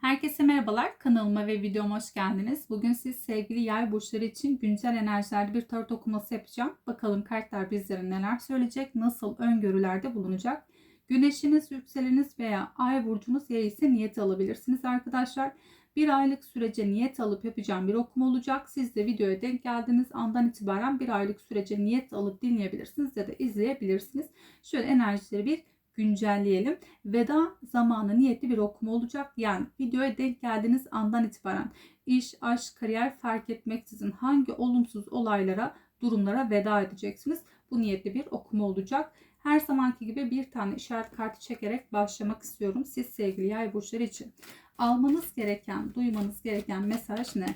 Herkese merhabalar. Kanalıma ve videoma hoş geldiniz. Bugün siz sevgili yay burçları için güncel enerjilerde bir tarot okuması yapacağım. Bakalım kartlar bizlere neler söyleyecek, nasıl öngörülerde bulunacak. Güneşiniz, yükseleniniz veya ay burcunuz yay ise niyet alabilirsiniz arkadaşlar. Bir aylık sürece niyet alıp yapacağım bir okuma olacak. Siz de videoya denk geldiğiniz andan itibaren bir aylık sürece niyet alıp dinleyebilirsiniz ya da izleyebilirsiniz. Şöyle enerjileri bir güncelleyelim. Veda zamanı niyetli bir okuma olacak. Yani videoya denk geldiğiniz andan itibaren iş, aşk, kariyer fark etmeksizin hangi olumsuz olaylara, durumlara veda edeceksiniz. Bu niyetli bir okuma olacak. Her zamanki gibi bir tane işaret kartı çekerek başlamak istiyorum. Siz sevgili yay burçları için. Almanız gereken, duymanız gereken mesaj ne?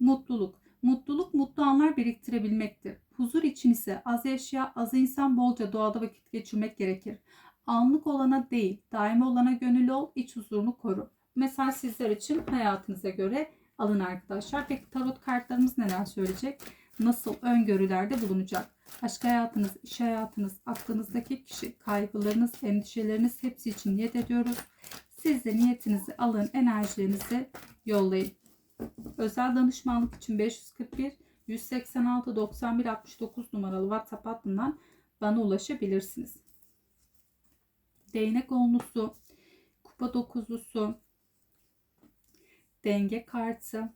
Mutluluk. Mutluluk mutlu anlar biriktirebilmektir. Huzur için ise az eşya, az insan bolca doğada vakit geçirmek gerekir. Anlık olana değil, daimi olana gönüllü ol, iç huzurunu koru. Mesela sizler için hayatınıza göre alın arkadaşlar. Peki tarot kartlarımız neler söyleyecek? Nasıl öngörülerde bulunacak? Aşk hayatınız, iş hayatınız, aklınızdaki kişi, kaygılarınız, endişeleriniz hepsi için niyet ediyoruz. Siz de niyetinizi alın, enerjilerinizi yollayın. Özel danışmanlık için 541 186 91 69 numaralı WhatsApp hattından bana ulaşabilirsiniz. Değnek onlusu, kupa dokuzlusu, denge kartı,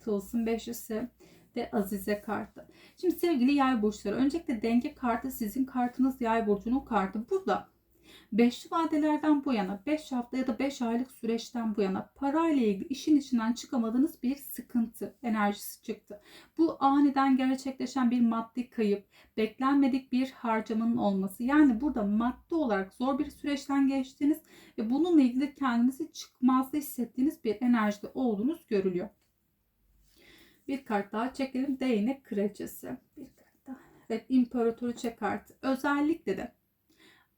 tılsım beşlisi ve azize kartı. Şimdi sevgili yay burçları öncelikle denge kartı sizin kartınız yay burcunun kartı. Burada Beşli vadelerden bu yana 5 hafta ya da 5 aylık süreçten bu yana parayla ilgili işin içinden çıkamadığınız bir sıkıntı enerjisi çıktı. Bu aniden gerçekleşen bir maddi kayıp, beklenmedik bir harcamanın olması. Yani burada maddi olarak zor bir süreçten geçtiğiniz ve bununla ilgili kendinizi çıkmazda hissettiğiniz bir enerjide olduğunuz görülüyor. Bir kart daha çekelim. Değnek kraliçesi. Bir kart daha. Evet imparatoriçe kartı. Özellikle de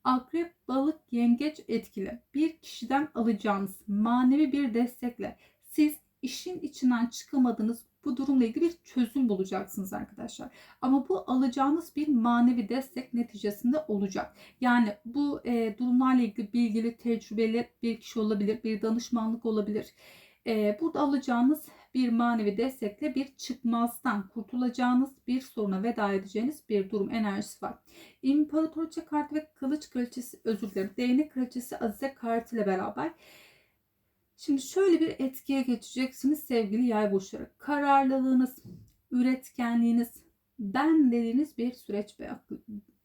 akrep, balık, yengeç etkili bir kişiden alacağınız manevi bir destekle siz işin içinden çıkamadığınız bu durumla ilgili bir çözüm bulacaksınız arkadaşlar. Ama bu alacağınız bir manevi destek neticesinde olacak. Yani bu e, durumlarla ilgili bilgili, tecrübeli bir kişi olabilir, bir danışmanlık olabilir. E, burada alacağınız bir manevi destekle bir çıkmazdan kurtulacağınız bir soruna veda edeceğiniz bir durum enerjisi var. İmparatoriçe kartı ve kılıç kraliçesi özür dilerim. Değnek kraliçesi Azize kartı ile beraber Şimdi şöyle bir etkiye geçeceksiniz sevgili yay burçları. Kararlılığınız, üretkenliğiniz, ben dediğiniz bir süreç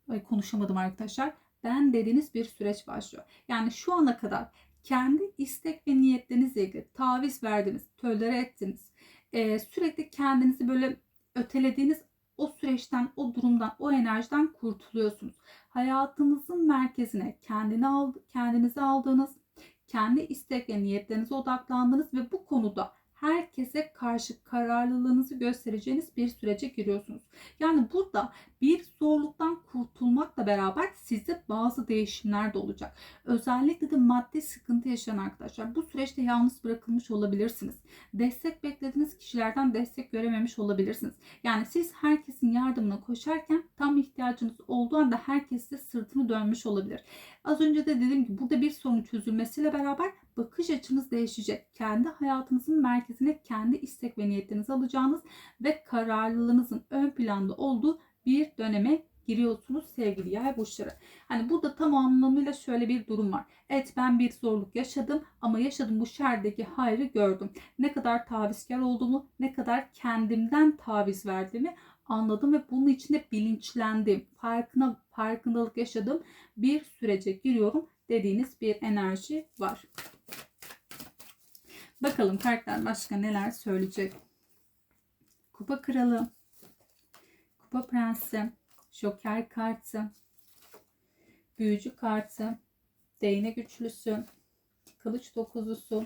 Ay, konuşamadım arkadaşlar. Ben dediğiniz bir süreç başlıyor. Yani şu ana kadar kendi istek ve niyetlerinizle ilgili taviz verdiniz, tölere ettiniz. Ee, sürekli kendinizi böyle ötelediğiniz o süreçten, o durumdan, o enerjiden kurtuluyorsunuz. Hayatınızın merkezine kendini aldı, kendinizi aldığınız, kendi istek ve niyetlerinize odaklandınız ve bu konuda herkese karşı kararlılığınızı göstereceğiniz bir sürece giriyorsunuz. Yani burada bir zorluktan kurtulmakla beraber sizde bazı değişimler de olacak. Özellikle de maddi sıkıntı yaşayan arkadaşlar bu süreçte yalnız bırakılmış olabilirsiniz. Destek beklediğiniz kişilerden destek görememiş olabilirsiniz. Yani siz herkesin yardımına koşarken tam ihtiyacınız olduğu anda herkes de sırtını dönmüş olabilir. Az önce de dedim ki burada bir sorun çözülmesiyle beraber bakış açınız değişecek. Kendi hayatınızın merkezine kendi istek ve niyetlerinizi alacağınız ve kararlılığınızın ön planda olduğu bir döneme giriyorsunuz sevgili yay burçları. Hani burada tam anlamıyla şöyle bir durum var. Evet ben bir zorluk yaşadım ama yaşadım bu şerdeki hayrı gördüm. Ne kadar tavizkar olduğumu, ne kadar kendimden taviz verdiğimi anladım ve bunun içinde bilinçlendim. Farkına, farkındalık yaşadım. Bir sürece giriyorum dediğiniz bir enerji var. Bakalım kartlar başka neler söyleyecek. Kupa kralı, kupa prensi, joker kartı, büyücü kartı, değnek üçlüsü, kılıç dokuzlusu,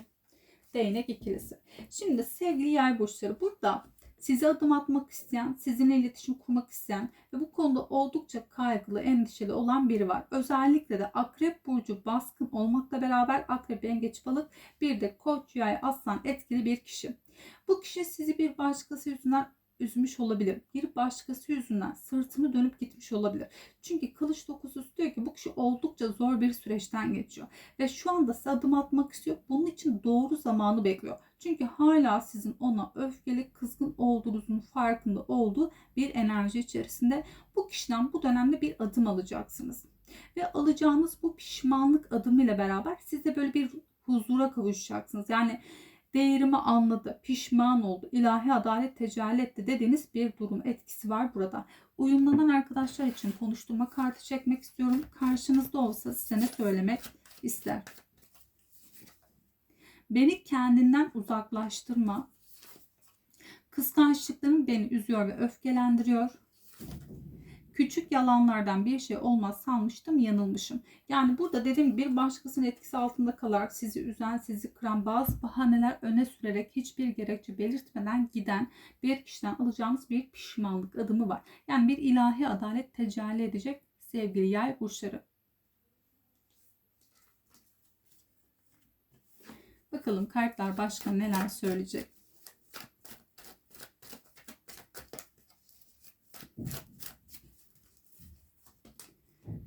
değnek ikilisi. Şimdi sevgili yay burçları burada size adım atmak isteyen, sizinle iletişim kurmak isteyen ve bu konuda oldukça kaygılı, endişeli olan biri var. Özellikle de akrep burcu baskın olmakla beraber akrep, yengeç, balık bir de koç, yay, aslan etkili bir kişi. Bu kişi sizi bir başkası yüzünden üzmüş olabilir. Bir başkası yüzünden sırtını dönüp gitmiş olabilir. Çünkü kılıç dokuzusu diyor ki bu kişi oldukça zor bir süreçten geçiyor. Ve şu anda size adım atmak istiyor. Bunun için doğru zamanı bekliyor. Çünkü hala sizin ona öfkeli, kızgın olduğunuzun farkında olduğu bir enerji içerisinde. Bu kişiden bu dönemde bir adım alacaksınız. Ve alacağınız bu pişmanlık adımıyla beraber siz de böyle bir huzura kavuşacaksınız. Yani değerimi anladı, pişman oldu, ilahi adalet tecelli etti dediğiniz bir durum etkisi var burada. Uyumlanan arkadaşlar için konuşturma kartı çekmek istiyorum. Karşınızda olsa size ne söylemek ister? Beni kendinden uzaklaştırma. Kıskançlıkların beni üzüyor ve öfkelendiriyor. Küçük yalanlardan bir şey olmaz sanmıştım yanılmışım. Yani burada dediğim gibi bir başkasının etkisi altında kalarak sizi üzen, sizi kıran bazı bahaneler öne sürerek hiçbir gerekçe belirtmeden giden bir kişiden alacağınız bir pişmanlık adımı var. Yani bir ilahi adalet tecelli edecek sevgili yay burçları. Bakalım kartlar başka neler söyleyecek.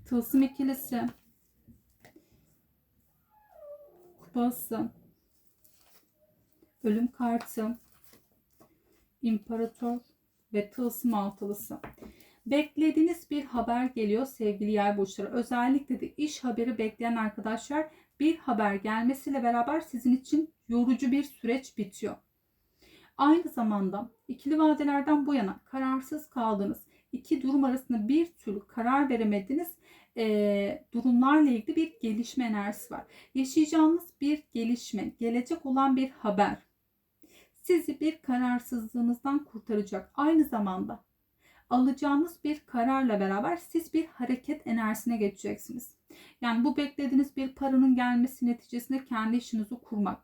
Tılsım ikilisi. Kupası. Ölüm kartı. İmparator ve tılsım altılısı. Beklediğiniz bir haber geliyor sevgili yay burçları. Özellikle de iş haberi bekleyen arkadaşlar bir haber gelmesiyle beraber sizin için yorucu bir süreç bitiyor. Aynı zamanda ikili vadelerden bu yana kararsız kaldınız. İki durum arasında bir türlü karar veremediniz e, durumlarla ilgili bir gelişme enerjisi var. Yaşayacağınız bir gelişme, gelecek olan bir haber sizi bir kararsızlığınızdan kurtaracak. Aynı zamanda alacağınız bir kararla beraber siz bir hareket enerjisine geçeceksiniz. Yani bu beklediğiniz bir paranın gelmesi neticesinde kendi işinizi kurmak.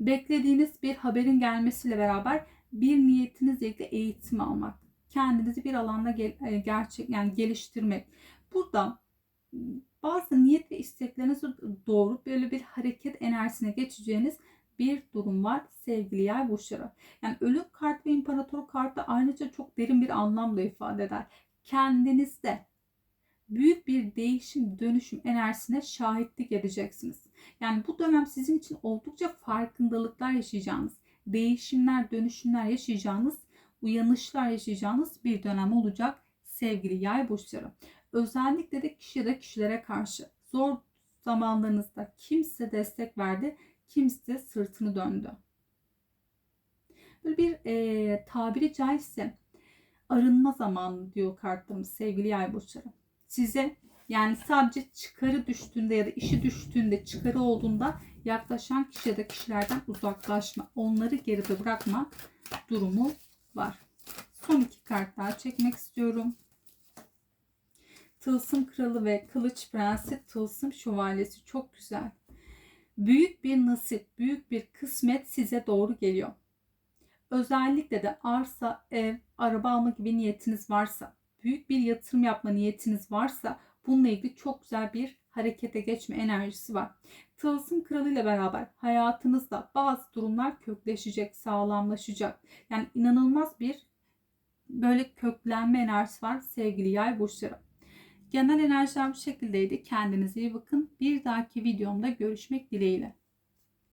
Beklediğiniz bir haberin gelmesiyle beraber bir niyetinizle ilgili eğitim almak. Kendinizi bir alanda e, gerçek yani geliştirmek. Burada bazı niyet ve isteklerinize doğru böyle bir hareket enerjisine geçeceğiniz bir durum var sevgili yay burçları. Yani ölüm kart ve imparator kartı ayrıca çok derin bir anlamda ifade eder. Kendinizde büyük bir değişim, dönüşüm enerjisine şahitlik edeceksiniz. Yani bu dönem sizin için oldukça farkındalıklar yaşayacağınız, değişimler, dönüşümler yaşayacağınız, uyanışlar yaşayacağınız bir dönem olacak sevgili yay burçları. Özellikle de kişi de kişilere karşı zor zamanlarınızda kimse destek verdi, kimse sırtını döndü. Böyle bir e, tabiri caizse arınma zamanı diyor kartlarımız sevgili yay burçları. Size yani sadece çıkarı düştüğünde ya da işi düştüğünde çıkarı olduğunda yaklaşan kişi ya da kişilerden uzaklaşma, onları geride bırakma durumu var. Son iki kart daha çekmek istiyorum. Tılsım Kralı ve Kılıç Prensi Tılsım Şövalyesi çok güzel. Büyük bir nasip, büyük bir kısmet size doğru geliyor. Özellikle de arsa, ev, araba alma gibi niyetiniz varsa, büyük bir yatırım yapma niyetiniz varsa bununla ilgili çok güzel bir harekete geçme enerjisi var. Tılsım Kralı ile beraber hayatınızda bazı durumlar kökleşecek, sağlamlaşacak. Yani inanılmaz bir böyle köklenme enerjisi var sevgili yay burçları. Genel enerjiler bu şekildeydi. Kendinize iyi bakın. Bir dahaki videomda görüşmek dileğiyle.